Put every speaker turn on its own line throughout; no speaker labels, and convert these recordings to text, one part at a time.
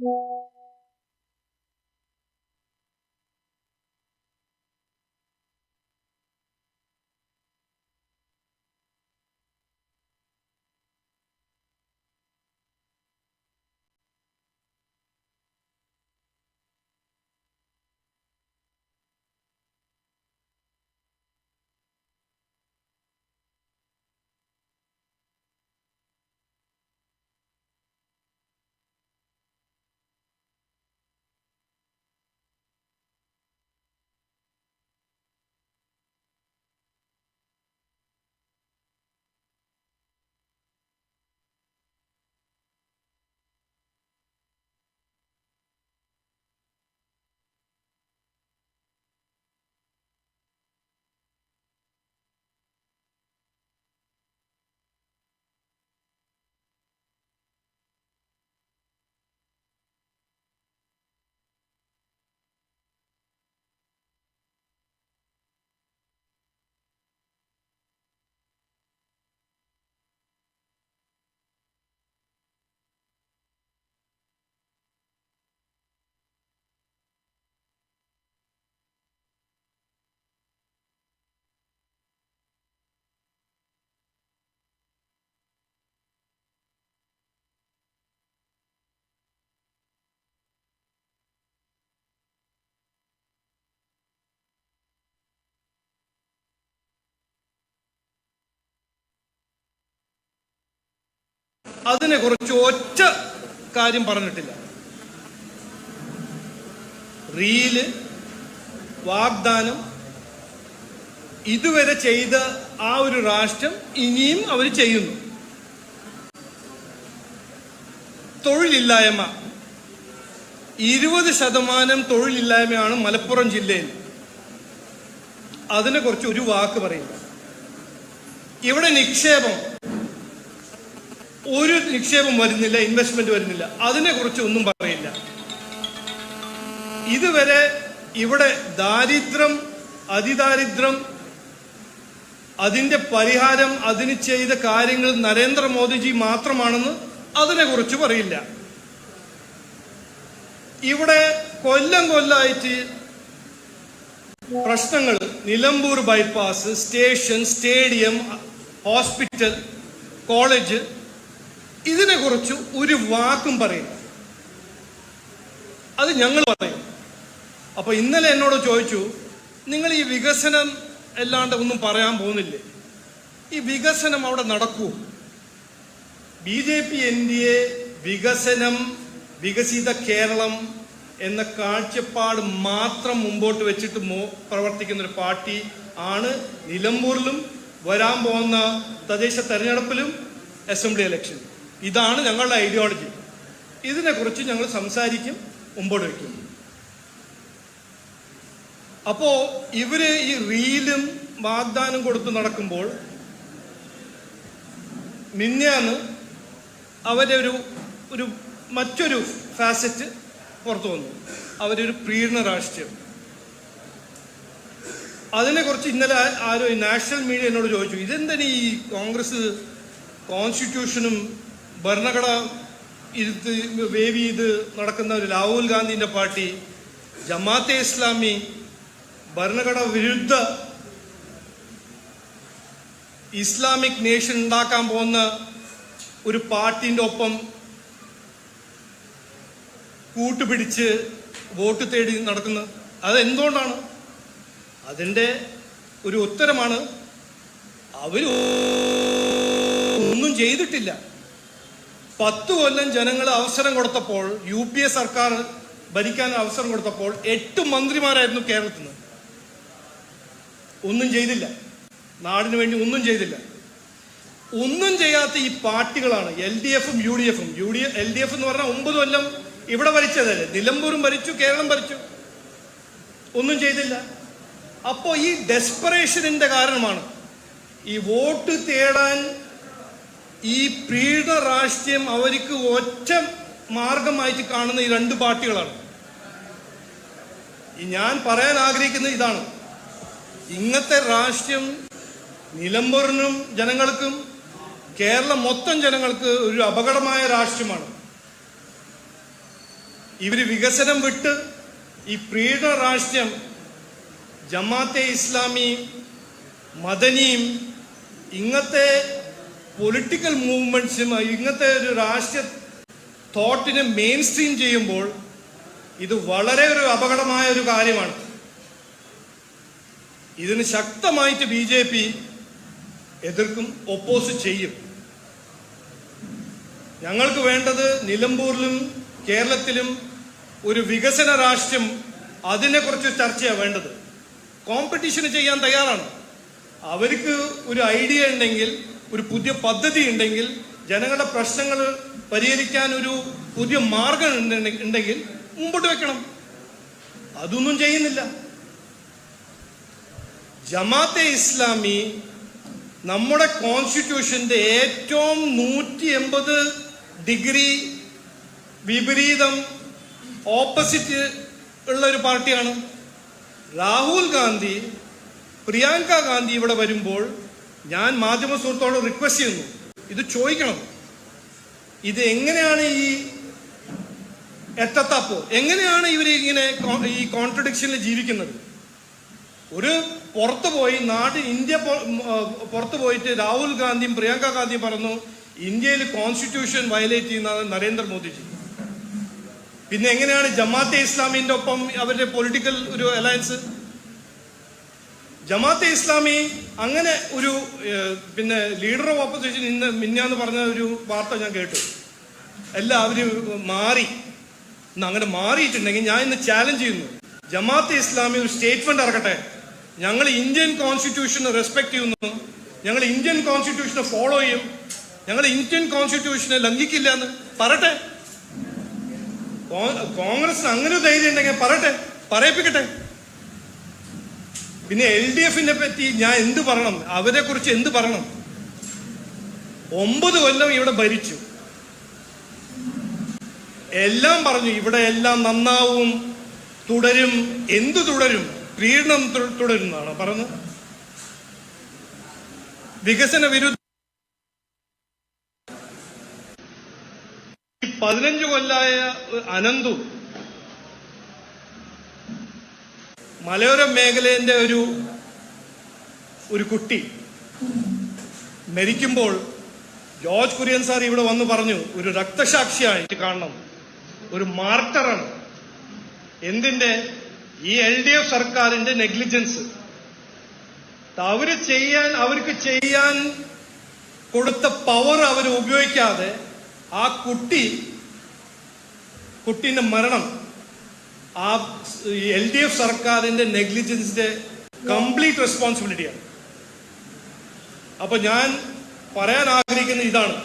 അതിനെ കുറിച്ച് ഒറ്റ കാര്യം പറഞ്ഞിട്ടില്ല. റീൽ വാഗ്ദാനം ഇതുവരെ ചെയ്ത ആ ഒരു രാഷ്ട്രം ഇനിയും അവർ ചെയ്യുന്നു. തൊഴിലില്ലായ്മ. ഇരുപത് ശതമാനം തൊഴിലില്ലായ്മയാണ് മലപ്പുറം ജില്ലയിൽ. അതിനെക്കുറിച്ച് ഒരു വാക്ക് പറയില്ല ഇവിടെ നിക്ഷേപം ഒരു നിക്ഷേപം വരുന്നില്ല ഇൻവെസ്റ്റ്മെന്റ് വരുന്നില്ല. അതിനെ കുറിച്ച് ഒന്നും പറയില്ല. ഇതുവരെ ഇവിടെ ദാരിദ്ര്യം അതിദാരിദ്ര്യം അതിന്റെ പരിഹാരം അതിന് ചെയ്ത കാര്യങ്ങൾ നരേന്ദ്രമോദിജി മാത്രമാണെന്ന് അതിനെ കുറിച്ച് പറയില്ല. ഇവിടെ കൊല്ലം കൊല്ലായിട്ട് പ്രശ്നങ്ങൾ. Nilambur bypass station stadium hospital college ഇതിനെക്കുറിച്ച് ഒരു വാക്കും പറയില്ല അത് ഞങ്ങൾ പറയും. അപ്പൊ ഇന്നലെ എന്നോട് ചോദിച്ചു നിങ്ങൾ ഈ വികസനം അല്ലാണ്ട് ഒന്നും പറയാൻ പോകുന്നില്ലേ? ഈ വികസനം അവിടെ നടക്കൂ B J P N D A വികസനം വികസിത കേരളം എന്ന കാഴ്ചപ്പാട് മാത്രം മുമ്പോട്ട് വെച്ചിട്ട് പ്രവർത്തിക്കുന്ന ഒരു പാർട്ടി ആണ് നിലമ്പൂരിലും വരാൻ പോകുന്ന തദ്ദേശ തെരഞ്ഞെടുപ്പിലും അസംബ്ലി ഇലക്ഷൻ. ഇതാണ് ഞങ്ങളുടെ ഐഡിയോളജി ഇതിനെക്കുറിച്ച് ഞങ്ങൾ സംസാരിക്കും മുമ്പോട്ട് വയ്ക്കും. അപ്പോ ഇവർ ഈ റീലും വാഗ്ദാനം കൊടുത്ത് നടക്കുമ്പോൾ മിന്നാന്ന് അവരെ ഒരു ഒരു മറ്റൊരു ഫാസറ്റ് പുറത്തു വന്നു. അവരൊരു പ്രീണ രാഷ്ട്രീയം. അതിനെക്കുറിച്ച് ഇന്നലെ ആരോ നാഷണൽ മീഡിയ എന്നോട് ചോദിച്ചു ഇതെന്താണ് ഈ കോൺഗ്രസ് കോൺസ്റ്റിറ്റ്യൂഷനും ഭരണഘടന ഇരുത്ത് വേവി ചെയ്ത് നടക്കുന്ന ഒരു രാഹുൽ ഗാന്ധിന്റെ പാർട്ടി ജമാഅത്തെ ഇസ്ലാമി ഭരണഘടന വിരുദ്ധ ഇസ്ലാമിക് നേഷൻ ഉണ്ടാക്കാൻ പോകുന്ന ഒരു പാർട്ടിന്റെ ഒപ്പം കൂട്ടുപിടിച്ച് വോട്ട് തേടി നടക്കുന്നത് അതെന്തുകൊണ്ടാണ്? അതിന്റെ ഒരു ഉത്തരമാണ് അവർ ഒന്നും ചെയ്തിട്ടില്ല. പത്ത് കൊല്ലം ജനങ്ങൾ അവസരം കൊടുത്തപ്പോൾ യു പി എ സർക്കാർ ഭരിക്കാൻ അവസരം കൊടുത്തപ്പോൾ എട്ട് മന്ത്രിമാരായിരുന്നു കേരളത്തിൽ നിന്ന്. ഒന്നും ചെയ്തില്ല. നാടിന് വേണ്ടി ഒന്നും ചെയ്തില്ല. ഒന്നും ചെയ്യാത്ത ഈ പാർട്ടികളാണ് എൽ ഡി എഫും യു ഡി എഫും. U D L D F എന്ന് പറഞ്ഞാൽ ഒമ്പത് കൊല്ലം ഇവിടെ ഭരിച്ചതല്ലേ? നിലമ്പൂരും ഭരിച്ചു കേരളം ഭരിച്ചു. ഒന്നും ചെയ്തില്ല. അപ്പോ ഈ ഡെസ്പറേഷനിന്റെ കാരണമാണ് ഈ വോട്ട് തേടാൻ ഈ പീഡ രാഷ്ട്രീയം അവർക്ക് ഒറ്റ മാർഗമായിട്ട് കാണുന്ന ഈ രണ്ട് പാർട്ടികളാണ്. ഞാൻ പറയാൻ ആഗ്രഹിക്കുന്ന ഇതാണ്. ഇങ്ങനത്തെ രാഷ്ട്രീയം നിലമ്പൂരിനും ജനങ്ങൾക്കും കേരളം മൊത്തം ജനങ്ങൾക്ക് ഒരു അപകടമായ രാഷ്ട്രീയമാണ്. ഇവർ വികസനം വിട്ട് ഈ പ്രീഡ രാഷ്ട്രീയം ജമാഅത്തെ ഇസ്ലാമിയും മദനിയും ഇങ്ങനത്തെ പൊളിറ്റിക്കൽ മൂവ്മെന്റ്സും ഇങ്ങനത്തെ ഒരു രാഷ്ട്രീയ തോട്ടിനെ മെയിൻ സ്ട്രീം ചെയ്യുമ്പോൾ ഇത് വളരെ ഒരു അപകടമായ ഒരു കാര്യമാണ്. ഇതിന് ശക്തമായിട്ട് ബി ജെ പി എതിർക്കും ഒപ്പോസ് ചെയ്യും. ഞങ്ങൾക്ക് വേണ്ടത് നിലമ്പൂരിലും കേരളത്തിലും ഒരു വികസന രാഷ്ട്രം അതിനെക്കുറിച്ച് ചർച്ചയാണ് വേണ്ടത്. കോമ്പറ്റീഷന് ചെയ്യാൻ തയ്യാറാണ്. അവർക്ക് ഒരു ഐഡിയ ഉണ്ടെങ്കിൽ ഒരു പുതിയ പദ്ധതി ഉണ്ടെങ്കിൽ ജനങ്ങളുടെ പ്രശ്നങ്ങൾ പരിഹരിക്കാൻ ഒരു പുതിയ മാർഗം ഉണ്ടെങ്കിൽ മുമ്പോട്ട് വെക്കണം. അതൊന്നും ചെയ്യുന്നില്ല. ജമാഅത്തെ ഇസ്ലാമി നമ്മുടെ കോൺസ്റ്റിറ്റ്യൂഷന്റെ ഏറ്റവും നൂറ്റി എൺപത് ഡിഗ്രി വിപരീതം ഓപ്പോസിറ്റ് ഉള്ള ഒരു പാർട്ടിയാണ്. രാഹുൽ ഗാന്ധി പ്രിയങ്ക ഗാന്ധി ഇവിടെ വരുമ്പോൾ ഞാൻ മാധ്യമ സുഹൃത്തോട് റിക്വസ്റ്റ് ചെയ്യുന്നു. ഇത് ചോദിക്കണം. ഇത് എങ്ങനെയാണ് ഈ എത്തത്തപ്പോ? എങ്ങനെയാണ് ഇവർ ഇങ്ങനെ ഈ കോൺട്രഡിക്ഷനിൽ ജീവിക്കുന്നത്? ഒരു പുറത്തു പോയി നാട്ടിൽ ഇന്ത്യ പുറത്തു പോയിട്ട് രാഹുൽ ഗാന്ധിയും പ്രിയങ്ക ഗാന്ധിയും പറഞ്ഞു ഇന്ത്യയിൽ കോൺസ്റ്റിറ്റ്യൂഷൻ വയലേറ്റ് ചെയ്യുന്നത് നരേന്ദ്രമോദിജി പിന്നെ എങ്ങനെയാണ് ജമാഅത്തെ ഇസ്ലാമിന്റെ ഒപ്പം അവരുടെ പൊളിറ്റിക്കൽ ഒരു അലയൻസ് ജമാഅത്തെ ഇസ്ലാമി അങ്ങനെ ഒരു പിന്നെ ലീഡർ ഓഫ് ഓപ്പോസിഷൻ ഇന്ന് മിന്നാന്ന് പറഞ്ഞ ഒരു വാർത്ത ഞാൻ കേട്ടു. എല്ലാവരും മാറി. ഇന്ന് അങ്ങനെ മാറിയിട്ടുണ്ടെങ്കിൽ ഞാൻ ഇന്ന് ചാലഞ്ച് ചെയ്യുന്നു. ജമാഅത്തെ ഇസ്ലാമി ഒരു സ്റ്റേറ്റ്മെന്റ് ഇറക്കട്ടെ. ഞങ്ങൾ ഇന്ത്യൻ കോൺസ്റ്റിറ്റ്യൂഷനെ റെസ്പെക്ട് ചെയ്യുന്നു. ഞങ്ങൾ ഇന്ത്യൻ കോൺസ്റ്റിറ്റ്യൂഷനെ ഫോളോ ചെയ്യും. ഞങ്ങൾ ഇന്ത്യൻ കോൺസ്റ്റിറ്റ്യൂഷനെ ലംഘിക്കില്ല എന്ന് പറട്ടെ കോൺഗ്രസ് കോൺഗ്രസിന് അങ്ങനെ ധൈര്യം ഉണ്ടെങ്കിൽ പറയട്ടെ. പറയിപ്പിക്കട്ടെ. പിന്നെ എൽ ഡി എഫിനെ പറ്റി ഞാൻ എന്ത് പറയണം? അവരെ കുറിച്ച് എന്ത് പറയണം? ഒമ്പത് കൊല്ലം ഇവിടെ ഭരിച്ചു. എല്ലാം പറഞ്ഞു ഇവിടെ എല്ലാം നന്നാവും തുടരും. എന്ത് തുടരും? പ്രീണനം തുടരുന്നതാണ്. പറഞ്ഞു. വികസന വിരുദ്ധ പതിനഞ്ച് കൊല്ലായ അനന്തു മലയോര മേഖലയിന്റെ ഒരു ഒരു കുട്ടി മരിക്കുമ്പോൾ ജോർജ് കുര്യൻ സാർ ഇവിടെ വന്ന് പറഞ്ഞു ഒരു രക്തസാക്ഷിയായിട്ട് കാണണം. ഒരു മാർട്ടറാണ്. എന്തിന്റെ? ഈ എൽ ഡി എഫ് സർക്കാരിന്റെ നെഗ്ലിജൻസ്. അവർ ചെയ്യാൻ അവർക്ക് ചെയ്യാൻ കൊടുത്ത പവർ അവർ ഉപയോഗിക്കാതെ ആ കുട്ടി കുട്ടീന്റെ മരണം ആ എൽ ഡി എഫ് സർക്കാരിന്റെ നെഗ്ലിജൻസിന്റെ കംപ്ലീറ്റ് റെസ്പോൺസിബിലിറ്റിയാണ്. അപ്പൊ ഞാൻ പറയാൻ ആഗ്രഹിക്കുന്ന ഇതാണ്.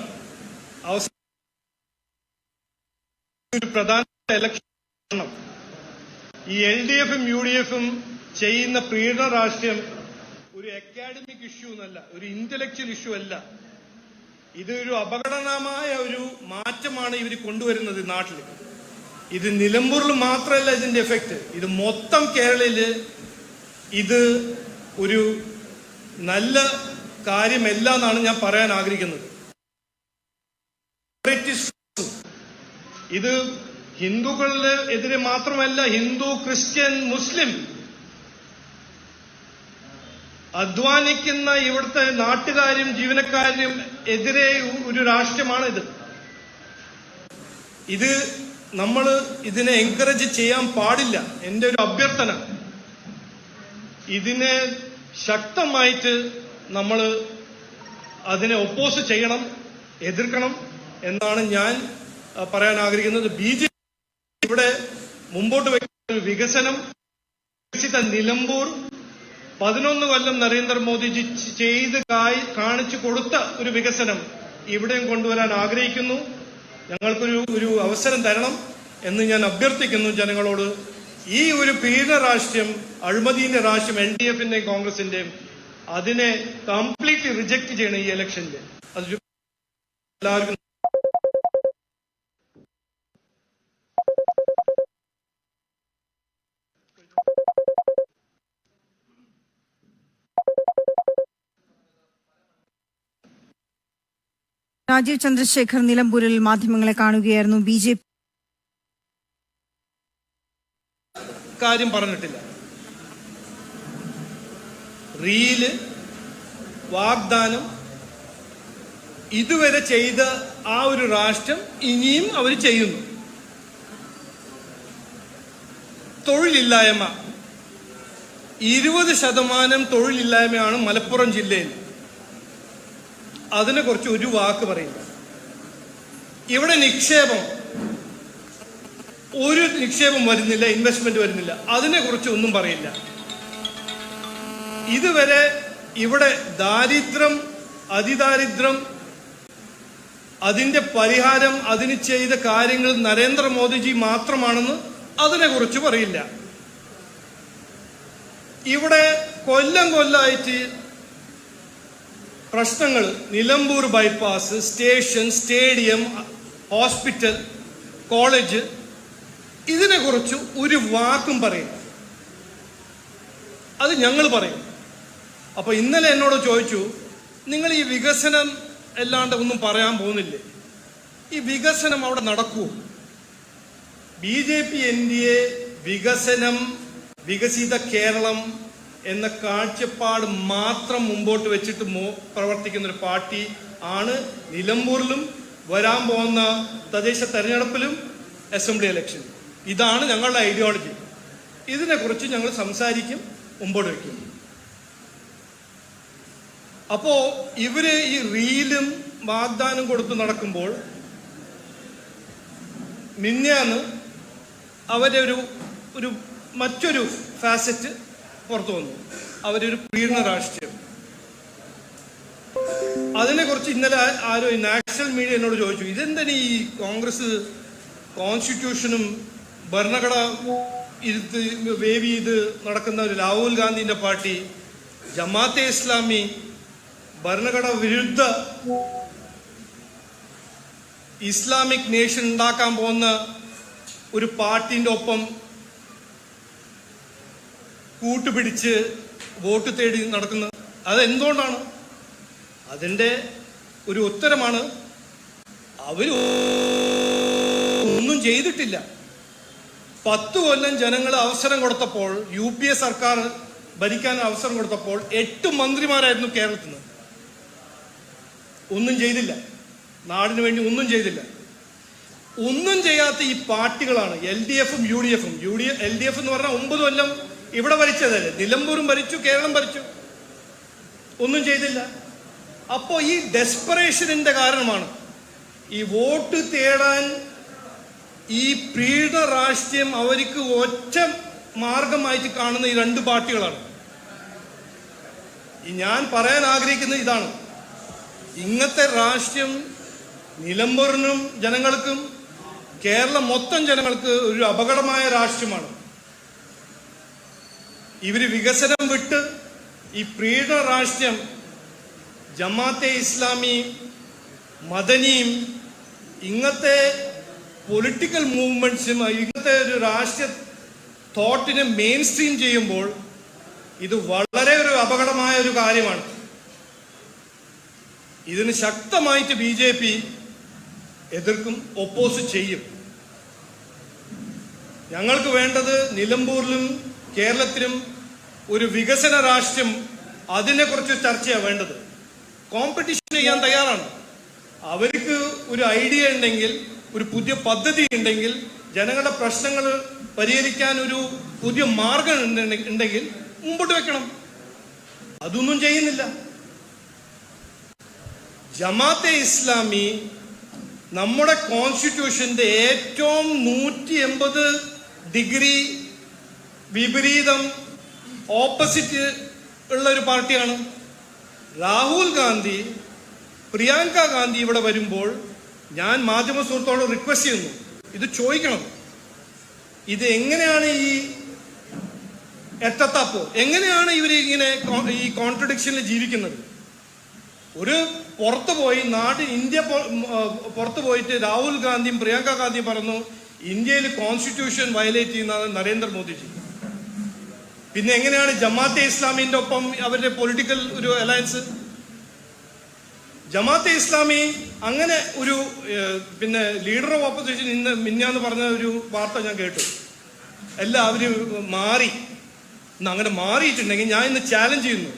ഒരു പ്രധാന ഇലക്ഷൻ ഈ എൽ ഡി എഫും യു ഡി എഫും ചെയ്യുന്ന പ്രീഡ രാഷ്ട്രീയം ഒരു അക്കാഡമിക് ഇഷ്യൂ എന്നല്ല ഒരു ഇന്റലക്ച്വൽ ഇഷ്യൂ അല്ല. ഇതൊരു അപകടനമായ ഒരു മാറ്റമാണ് ഇവർ കൊണ്ടുവരുന്നത് നാട്ടിൽ ഇത് നിലമ്പൂരിൽ മാത്രമല്ല ഇതിന്റെ എഫക്റ്റ് ഇത് മൊത്തം കേരളയിൽ ഇത് ഒരു നല്ല കാര്യമല്ല എന്നാണ് ഞാൻ പറയാൻ ആഗ്രഹിക്കുന്നത്. ഇത് ഹിന്ദുക്കളിൽ എതിരെ മാത്രമല്ല ഹിന്ദു ക്രിസ്ത്യൻ മുസ്ലിം അധ്വാനിക്കുന്ന ഇവിടുത്തെ നാട്ടുകാരും ജീവനക്കാരും എതിരെ ഒരു രാഷ്ട്രമാണ് ഇത് ഇത് നമ്മൾ ഇതിനെ എൻകറേജ് ചെയ്യാൻ പാടില്ല. എന്റെ ഒരു അഭ്യർത്ഥന. ഇതിനെ ശക്തമായിട്ട് നമ്മൾ അതിനെ ഒപ്പോസ് ചെയ്യണം എതിർക്കണം എന്നാണ് ഞാൻ പറയാൻ ആഗ്രഹിക്കുന്നത്. ബി ജെ ഇവിടെ മുമ്പോട്ട് വയ്ക്കുന്ന വികസനം വികസിത നിലമ്പൂർ പതിനൊന്ന് കൊല്ലം നരേന്ദ്രമോദിജി ചെയ്ത് കാണിച്ചു കൊടുത്ത ഒരു വികസനം ഇവിടെയും കൊണ്ടുവരാൻ ആഗ്രഹിക്കുന്നു. ഞങ്ങൾക്കൊരു ഒരു അവസരം തരണം എന്ന് ഞാൻ അഭ്യർത്ഥിക്കുന്നു ജനങ്ങളോട്. ഈ ഒരു പീഡന രാഷ്ട്രീയം അഴിമതിന്റെ രാഷ്ട്രം എൽ ഡി എഫിന്റെയും കോൺഗ്രസിന്റെയും അതിനെ കംപ്ലീറ്റ്ലി റിജക്ട് ചെയ്യണം ഈ ഇലക്ഷന്റെ അത് എല്ലാവർക്കും
രാജീവ് ചന്ദ്രശേഖർ നിലമ്പൂരിൽ മാധ്യമങ്ങളെ കാണുകയായിരുന്നു ബി ജെ
കാര്യം പറഞ്ഞിട്ടില്ല. റീൽ വാഗ്ദാനം ഇതുവരെ ചെയ്ത ആ ഒരു രാഷ്ട്രം ഇനിയും അവർ ചെയ്യുന്നു. തൊഴിലില്ലായ്മ. ഇരുപത് ശതമാനം തൊഴിലില്ലായ്മയാണ് മലപ്പുറം ജില്ലയിൽ. അതിനെക്കുറിച്ച് ഒരു വാക്ക് പറയില്ല ഇവിടെ നിക്ഷേപം ഒരു നിക്ഷേപം വരുന്നില്ല ഇൻവെസ്റ്റ്മെന്റ് വരുന്നില്ല. അതിനെക്കുറിച്ച് ഒന്നും പറയില്ല. ഇതുവരെ ഇവിടെ ദാരിദ്ര്യം അതിദാരിദ്ര്യം അതിന്റെ പരിഹാരം അതിന് ചെയ്ത കാര്യങ്ങൾ നരേന്ദ്രമോദിജി മാത്രമാണെന്ന് അതിനെക്കുറിച്ച് പറയില്ല. ഇവിടെ കൊല്ലം കൊല്ലമായിട്ട് പ്രശ്നങ്ങൾ. Nilambur bypass station stadium hospital college ഇതിനെക്കുറിച്ച് ഒരു വാക്കും പറയും അത് ഞങ്ങൾ പറയും. അപ്പൊ ഇന്നലെ എന്നോട് ചോദിച്ചു നിങ്ങൾ ഈ വികസനം അല്ലാണ്ട് ഒന്നും പറയാൻ പോകുന്നില്ലേ? ഈ വികസനം അവിടെ നടക്കൂ B J P N D A വികസനം വികസിത കേരളം എന്ന കാഴ്ചപ്പാട് മാത്രം മുമ്പോട്ട് വെച്ചിട്ട് മോ പ്രവർത്തിക്കുന്ന ഒരു പാർട്ടി ആണ് നിലമ്പൂരിലും വരാൻ പോകുന്ന തദ്ദേശ തെരഞ്ഞെടുപ്പിലും അസംബ്ലി ഇലക്ഷൻ ഇതാണ് ഞങ്ങളുടെ ഐഡിയോളജി ഇതിനെക്കുറിച്ച് ഞങ്ങൾ സംസാരിക്കും മുമ്പോട്ട് വയ്ക്കും അപ്പോ ഇവർ ഈ റീലും വാഗ്ദാനം കൊടുത്ത് നടക്കുമ്പോൾ മിന്നാന്ന് അവരെ ഒരു ഒരു മറ്റൊരു ഫാസറ്റ് പുറത്തു വന്നു. അവരൊരു പീഡന രാഷ്ട്രീയം. അതിനെക്കുറിച്ച് ഇന്നലെ ആരോ നാഷണൽ മീഡിയ എന്നോട് ചോദിച്ചു ഇതെന്താണ് ഈ കോൺഗ്രസ് കോൺസ്റ്റിറ്റ്യൂഷനും ഭരണഘടന ഇരുത്ത് വേവി ചെയ്ത് നടക്കുന്ന ഒരു രാഹുൽ ഗാന്ധിന്റെ പാർട്ടി ജമാഅത്തെ ഇസ്ലാമി ഭരണഘടന വിരുദ്ധ ഇസ്ലാമിക് നേഷൻ ഉണ്ടാക്കാൻ പോകുന്ന ഒരു പാർട്ടിന്റെ ഒപ്പം കൂട്ടുപിടിച്ച് വോട്ട് തേടി നടക്കുന്നത് അതെന്തുകൊണ്ടാണ്? അതിന്റെ ഒരു ഉത്തരമാണ് അവർ ഒന്നും ചെയ്തിട്ടില്ല. പത്ത് കൊല്ലം ജനങ്ങൾ അവസരം കൊടുത്തപ്പോൾ യു പി എ സർക്കാർ ഭരിക്കാൻ അവസരം കൊടുത്തപ്പോൾ എട്ട് മന്ത്രിമാരായിരുന്നു കേരളത്തിൽ നിന്ന്. ഒന്നും ചെയ്തില്ല. നാടിന് വേണ്ടി ഒന്നും ചെയ്തില്ല. ഒന്നും ചെയ്യാത്ത ഈ പാർട്ടികളാണ് എൽ ഡി എഫും യു ഡി എഫും. U D L D F എന്ന് പറഞ്ഞാൽ ഒമ്പത് കൊല്ലം ഇവിടെ ഭരിച്ചതല്ലേ? നിലമ്പൂരും ഭരിച്ചു കേരളം ഭരിച്ചു. ഒന്നും ചെയ്തില്ല. അപ്പോ ഈ ഡെസ്പറേഷനിന്റെ കാരണമാണ് ഈ വോട്ട് തേടാൻ ഈ പീഡ രാഷ്ട്രീയം അവർക്ക് ഒറ്റ മാർഗമായിട്ട് കാണുന്ന ഈ രണ്ട് പാർട്ടികളാണ്. ഈ ഞാൻ പറയാൻ ആഗ്രഹിക്കുന്നത് ഇതാണ്. ഇങ്ങനത്തെ രാഷ്ട്രീയം നിലമ്പൂരിനും ജനങ്ങൾക്കും കേരളം മൊത്തം ജനങ്ങൾക്ക് ഒരു അപകടമായ രാഷ്ട്രീയമാണ്. ഇവർ വികസനം വിട്ട് ഈ പ്രീണ രാഷ്ട്രം ജമാഅത്തെ ഇസ്ലാമി മദനിയും ഇങ്ങനത്തെ പൊളിറ്റിക്കൽ മൂവ്മെന്റ്സും ഇങ്ങനത്തെ ഒരു രാഷ്ട്രീയ തോട്ടിനെ മെയിൻ സ്ട്രീം ചെയ്യുമ്പോൾ ഇത് വളരെ ഒരു അപകടമായ ഒരു കാര്യമാണ്. ഇതിന് ശക്തമായിട്ട് ബി ജെ പി എതിർക്കും ഒപ്പോസ് ചെയ്യും. ഞങ്ങൾക്ക് വേണ്ടത് നിലമ്പൂരിലും കേരളത്തിലും ഒരു വികസന രാഷ്ട്രം അതിനെക്കുറിച്ച് ചർച്ചയാണ് വേണ്ടത്. കോമ്പറ്റീഷൻ ചെയ്യാൻ തയ്യാറാണ്. അവർക്ക് ഒരു ഐഡിയ ഉണ്ടെങ്കിൽ ഒരു പുതിയ പദ്ധതി ഉണ്ടെങ്കിൽ ജനങ്ങളുടെ പ്രശ്നങ്ങൾ പരിഹരിക്കാൻ ഒരു പുതിയ മാർഗം ഉണ്ടെങ്കിൽ മുമ്പോട്ട് വെക്കണം. അതൊന്നും ചെയ്യുന്നില്ല. ജമാഅത്തെ ഇസ്ലാമി നമ്മുടെ കോൺസ്റ്റിറ്റ്യൂഷന്റെ ഏറ്റവും നൂറ്റി എൺപത് ഡിഗ്രി വിപരീതം ഓപ്പോസിറ്റ് ഉള്ള ഒരു പാർട്ടിയാണ്. രാഹുൽ ഗാന്ധി പ്രിയങ്ക ഗാന്ധി ഇവിടെ വരുമ്പോൾ ഞാൻ മാധ്യമ സുഹൃത്തോട് റിക്വസ്റ്റ് ചെയ്യുന്നു. ഇത് ചോദിക്കണം. ഇത് എങ്ങനെയാണ് ഈ എത്തത്തപ്പോ? എങ്ങനെയാണ് ഇവർ ഇങ്ങനെ ഈ കോൺട്രഡിക്ഷനിൽ ജീവിക്കുന്നത്? ഒരു പുറത്തു പോയി നാട് ഇന്ത്യ പുറത്തു പോയിട്ട് രാഹുൽ ഗാന്ധിയും പ്രിയങ്ക ഗാന്ധിയും പറഞ്ഞു ഇന്ത്യയിൽ കോൺസ്റ്റിറ്റ്യൂഷൻ വയലേറ്റ് ചെയ്യുന്നത് നരേന്ദ്രമോദിജി. പിന്നെ എങ്ങനെയാണ് ജമാഅത്തെ ഇസ്ലാമിന്റെ ഒപ്പം അവരുടെ പൊളിറ്റിക്കൽ ഒരു അലയൻസ് ജമാഅത്തെ ഇസ്ലാമി അങ്ങനെ ഒരു പിന്നെ ലീഡർ ഓഫ് ഓപ്പോസിഷൻ ഇന്ന് മിന്നാന്ന് പറഞ്ഞ ഒരു വാർത്ത ഞാൻ കേട്ടു. എല്ലാവരും മാറി. ഇന്ന് അങ്ങനെ മാറിയിട്ടുണ്ടെങ്കിൽ ഞാൻ ഇന്ന് ചാലഞ്ച് ചെയ്യുന്നു.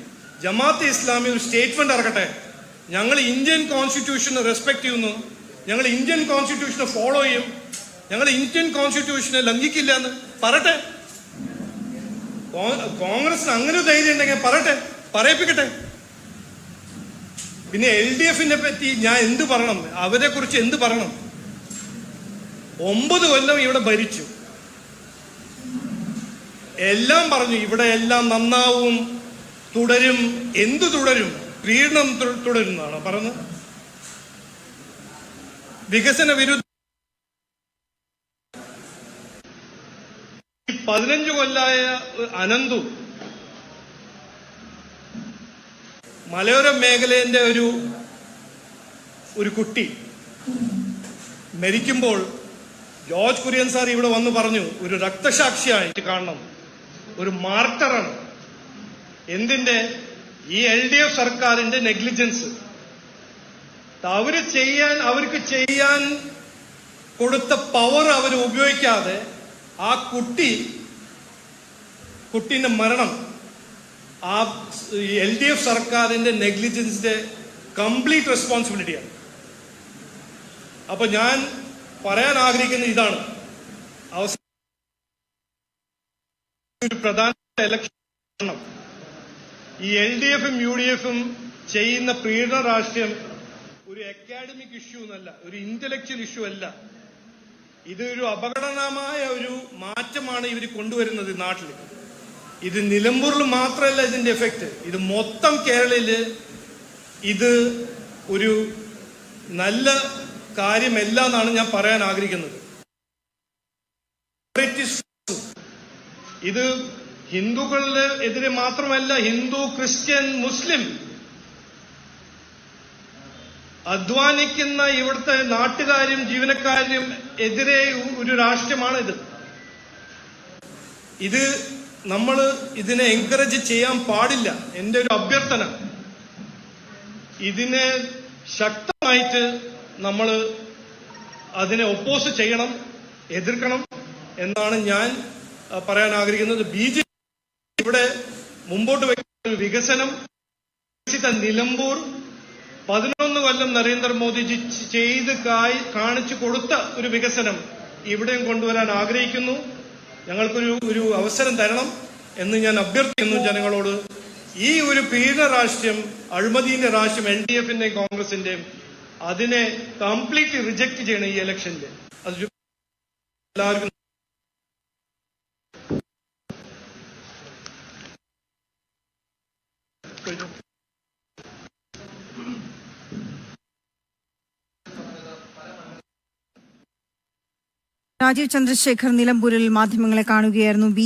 ജമാഅത്തെ ഇസ്ലാമി ഒരു സ്റ്റേറ്റ്മെന്റ് ഇറക്കട്ടെ. ഞങ്ങൾ ഇന്ത്യൻ കോൺസ്റ്റിറ്റ്യൂഷനെ റെസ്പെക്ട് ചെയ്യുന്നു. ഞങ്ങൾ ഇന്ത്യൻ കോൺസ്റ്റിറ്റ്യൂഷനെ ഫോളോ ചെയ്യും. ഞങ്ങൾ ഇന്ത്യൻ കോൺസ്റ്റിറ്റ്യൂഷനെ ലംഘിക്കില്ല എന്ന്. പറയട്ടെ. കോ- കോൺഗ്രസിന് അങ്ങനെ ധൈര്യം ഉണ്ടെങ്കിൽ പറയട്ടെ പറയിപ്പിക്കട്ടെ. പിന്നെ എൽ ഡി എഫിനെ പറ്റി ഞാൻ എന്ത് പറയണം? അവരെ കുറിച്ച് എന്ത് പറയണം? ഒമ്പത് കൊല്ലം ഇവിടെ ഭരിച്ചു. എല്ലാം പറഞ്ഞു ഇവിടെ എല്ലാം നന്നാവും തുടരും. എന്തു തുടരും? പീഡനം തുടരുന്നതാണ് പറഞ്ഞത്? വികസന വിരുദ്ധ പതിനഞ്ച് കൊല്ലായ അനന്തു മലയോര മേഖലേന്റെ ഒരു ഒരു കുട്ടി മരിക്കുമ്പോൾ ജോർജ് കുര്യൻ സാർ ഇവിടെ വന്ന് പറഞ്ഞു ഒരു രക്തസാക്ഷിയായിട്ട് കാണണം. ഒരു മാർട്ടറാണ്. എന്തിന്റെ? ഈ എൽ ഡി എഫ് സർക്കാരിന്റെ നെഗ്ലിജൻസ്. അവർ ചെയ്യാൻ അവർക്ക് ചെയ്യാൻ കൊടുത്ത പവർ അവർ ഉപയോഗിക്കാതെ ആ കുട്ടി കുട്ടിന്റെ മരണം ആ എൽ ഡി എഫ് സർക്കാരിന്റെ നെഗ്ലിജൻസിന്റെ കംപ്ലീറ്റ് റെസ്പോൺസിബിലിറ്റിയാണ്. അപ്പൊ ഞാൻ പറയാൻ ആഗ്രഹിക്കുന്ന ഇതാണ്. പ്രധാന ഇലക്ഷൻ ഈ എൽ ഡി എഫും യു ഡി എഫും ചെയ്യുന്ന പ്രീണ രാഷ്ട്രീയം ഒരു അക്കാഡമിക് ഇഷ്യൂ എന്നല്ല ഒരു ഇന്റലക്ച്വൽ ഇഷ്യൂ അല്ല. ഇതൊരു അപകടനമായ ഒരു മാറ്റമാണ് ഇവർ കൊണ്ടുവരുന്നത് നാട്ടിൽ ഇത് നിലമ്പൂരിൽ മാത്രമല്ല ഇതിന്റെ എഫക്റ്റ് ഇത് മൊത്തം കേരളയിൽ ഇത് ഒരു നല്ല കാര്യമല്ല എന്നാണ് ഞാൻ പറയാൻ ആഗ്രഹിക്കുന്നത്. ഇത് ഹിന്ദുക്കളിൽ എതിരെ മാത്രമല്ല ഹിന്ദു ക്രിസ്ത്യൻ മുസ്ലിം അധ്വാനിക്കുന്ന ഇവിടുത്തെ നാട്ടുകാരും ജീവനക്കാരും എതിരെ ഒരു രാഷ്ട്രമാണ് ഇത് ഇത് നമ്മൾ ഇതിനെ എൻകറേജ് ചെയ്യാൻ പാടില്ല. എന്റെ ഒരു അഭ്യർത്ഥന. ഇതിനെ ശക്തമായിട്ട് നമ്മൾ അതിനെ ഒപ്പോസ് ചെയ്യണം എതിർക്കണം എന്നാണ് ഞാൻ പറയാൻ ആഗ്രഹിക്കുന്നത്. ബി ജെ ഇവിടെ മുമ്പോട്ട് വയ്ക്കുന്ന വികസനം നിലമ്പൂർ പതിനൊന്ന് കൊല്ലം നരേന്ദ്രമോദിജി ചെയ്ത് കാണിച്ചു കൊടുത്ത ഒരു വികസനം ഇവിടെയും കൊണ്ടുവരാൻ ആഗ്രഹിക്കുന്നു. ഞങ്ങൾക്കൊരു ഒരു അവസരം തരണം എന്ന് ഞാൻ അഭ്യർത്ഥിക്കുന്നു ജനങ്ങളോട്. ഈ ഒരു പീഡന രാഷ്ട്രീയം അഴിമതിന്റെ രാഷ്ട്രീയം എൽ ഡി എഫിന്റെയും കോൺഗ്രസിന്റെയും അതിനെ കംപ്ലീറ്റ്ലി റിജക്ട് ചെയ്യണം ഈ ഇലക്ഷന്റെ അത് എല്ലാവർക്കും
രാജീവ് ചന്ദ്രശേഖർ നിലമ്പൂരിൽ മാധ്യമങ്ങളെ കാണുകയായിരുന്നു ബി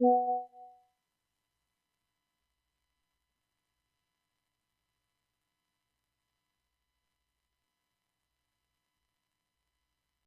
Música